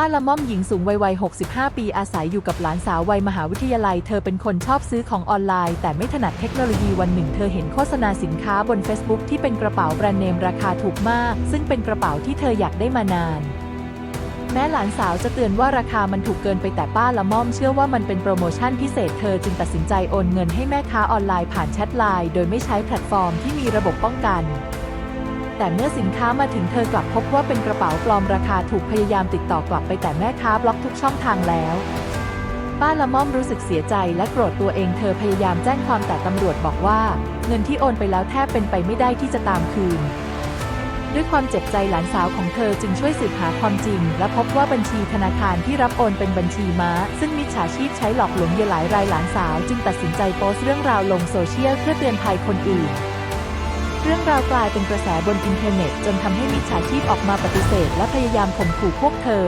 ป้าละม่อมหญิงสูงวัยวัย 65 ปีอาศัยอยู่กับหลานสาววัยมหาวิทยาลัย เธอเป็นคนชอบซื้อของออนไลน์ แต่ไม่ถนัดเทคโนโลยีวันหนึ่ง เธอเห็นโฆษณาสินค้าบน Facebook ที่เป็นกระเป๋าแบรนด์เนมราคาถูกมาก ซึ่งเป็นกระเป๋าที่เธออยากได้มานาน แม้หลานสาวจะเตือนว่าราคามันถูกเกินไปแต่ป้าละม่อมเชื่อว่ามันเป็นโปรโมชั่นพิเศษเธอจึงตัดสินใจโอนเงินให้แม่ค้าออนไลน์ผ่านแชทไลน์โดยไม่ใช้แพลตฟอร์มที่มีระบบป้องกัน แต่เมื่อสินค้ามาถึงเธอกลับพบว่าเป็นกระเป๋าปลอมราคาถูกพยายามติดต่อกลับไปแต่แม่ค้าบล็อกทุกช่องทางแล้วป้าละม่อมรู้สึกเสียใจและโกรธตัวเองเธอพยายามแจ้งความแต่ตำรวจบอกว่า เงินที่โอนไปแล้วแทบเป็นไปไม่ได้ที่จะตามคืน ด้วยความเจ็บใจหลานสาวของเธอจึงช่วยสืบหาความจริง และพบว่าบัญชีธนาคารที่รับโอนเป็นบัญชีม้า ซึ่งมิจฉาชีพใช้หลอกลวงเยหลายรายหลานสาว จึงตัดสินใจโพสต์เรื่องราวลงโซเชียลเพื่อเตือนภัยคนอื่น เรื่องราวกลายเป็นกระแสบนอินเทอร์เน็ต จนทำให้มิจฉาชีพออกมาปฏิเสธ และพยายามข่มขู่พวกเธอ